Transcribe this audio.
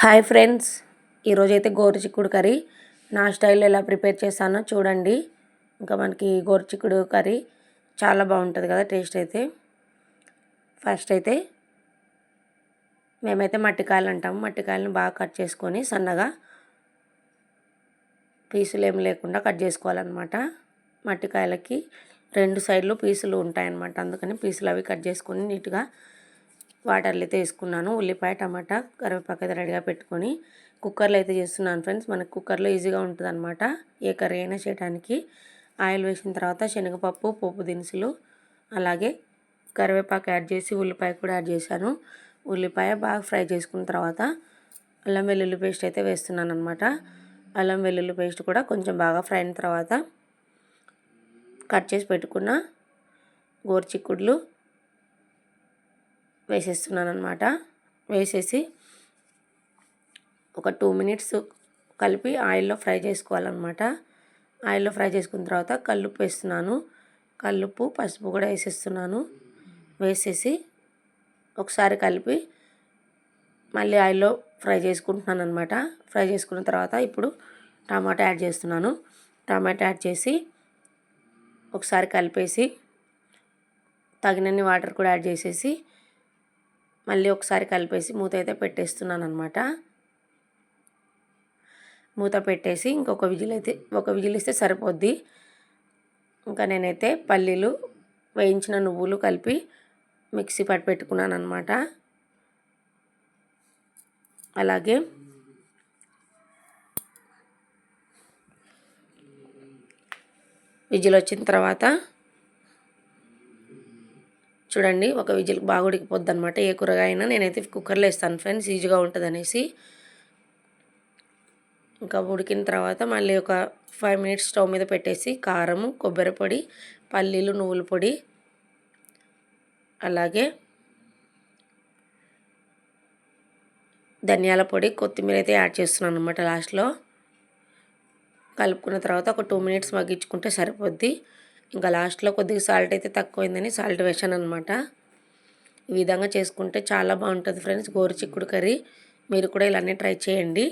Hi friends ఈరోజైతే గోరుచిక్కుడు curry. నా స్టైల్లో ఎలా ప్రిపేర్ చేస్తానో చూడండి. ఇంకా మనకి గోరుచిక్కుడు కర్రీ చాలా బాగుంటుంది కదా టేస్ట్ అయితే. ఫస్ట్ అయితే మేమైతే మట్టికాయలు అంటాము మట్టికాయలను బాగా కట్ చేసుకొని సన్నగా పీసులు ఏం లేకుండా కట్ చేసుకోవాలన్నమాట. మట్టికాయలకి రెండు సైడ్లు పీసులు ఉంటాయన్నమాట. అందుకని పీసులు అవి కట్ చేసుకొని నీట్గా వాటర్లో అయితే వేసుకున్నాను. ఉల్లిపాయ టమాటా కరివేపాకు అయితే రెడీగా పెట్టుకొని కుక్కర్లో అయితే చేస్తున్నాను ఫ్రెండ్స్. మనకు కుక్కర్లో ఈజీగా ఉంటుంది అనమాట ఏ కర్రీ అయినా చేయడానికి ఆయిల్ వేసిన తర్వాత శనగపప్పు పోపు దినుసులు అలాగే కరివేపాకు యాడ్ చేసి ఉల్లిపాయ కూడా యాడ్ చేశాను. ఉల్లిపాయ బాగా ఫ్రై చేసుకున్న తర్వాత అల్లం వెల్లుల్లి పేస్ట్ అయితే వేస్తున్నాను అనమాట అల్లం వెల్లుల్లి పేస్ట్ కూడా కొంచెం బాగా ఫ్రై అయిన తర్వాత కట్ చేసి పెట్టుకున్న గోరుచిక్కుడులు వేసేస్తున్నాను అనమాట వేసేసి ఒక టూ మినిట్స్ కలిపి ఆయిల్లో ఫ్రై చేసుకోవాలన్నమాట. ఆయిల్లో ఫ్రై చేసుకున్న తర్వాత కల్లుప్పు వేస్తున్నాను. కల్లుప్పు పసుపు కూడా వేసేస్తున్నాను. వేసేసి ఒకసారి కలిపి మళ్ళీ ఆయిల్లో ఫ్రై చేసుకుంటున్నాను అనమాట ఫ్రై చేసుకున్న తర్వాత ఇప్పుడు టమాటా యాడ్ చేస్తున్నాను. టమాటా యాడ్ చేసి ఒకసారి కలిపేసి తగినన్ని వాటర్ కూడా యాడ్ చేసేసి మళ్ళీ ఒకసారి కలిపేసి మూత అయితే పెట్టేస్తున్నాను అనమాట మూత పెట్టేసి ఇంకొక విజిల్ అయితే ఒక విజిల్ ఇస్తే సరిపోద్ది. ఇంకా నేనైతే పల్లీలు వేయించిన నువ్వులు కలిపి మిక్సీ పట్టి పెట్టుకున్నాను అనమాట అలాగే విజిల్ వచ్చిన తర్వాత చూడండి ఒక విజిల్ బాగా ఉడికిపోద్ది అనమాట ఏ కూరగాయ అయినా నేనైతే కుక్కర్లో వేస్తాను ఫ్రెండ్స్ ఈజీగా ఉంటుంది అనేసి ఇంకా ఉడికిన తర్వాత మళ్ళీ ఒక ఫైవ్ మినిట్స్ స్టవ్ మీద పెట్టేసి కారము కొబ్బరి పొడి పల్లీలు నువ్వుల పొడి అలాగే ధనియాల పొడి కొత్తిమీర అయితే యాడ్ చేస్తున్నాను అనమాట లాస్ట్లో. కలుపుకున్న తర్వాత ఒక టూ మినిట్స్ మగ్గించుకుంటే సరిపోద్ది. ఇంకా లాస్ట్లో కొద్దిగా సాల్ట్ అయితే తక్కువైందని సాల్ట్ వేసాను అనమాట ఈ విధంగా చేసుకుంటే చాలా బాగుంటుంది ఫ్రెండ్స్. గోరు చిక్కుడు కర్రీ మీరు కూడా ఇలానే ట్రై చేయండి.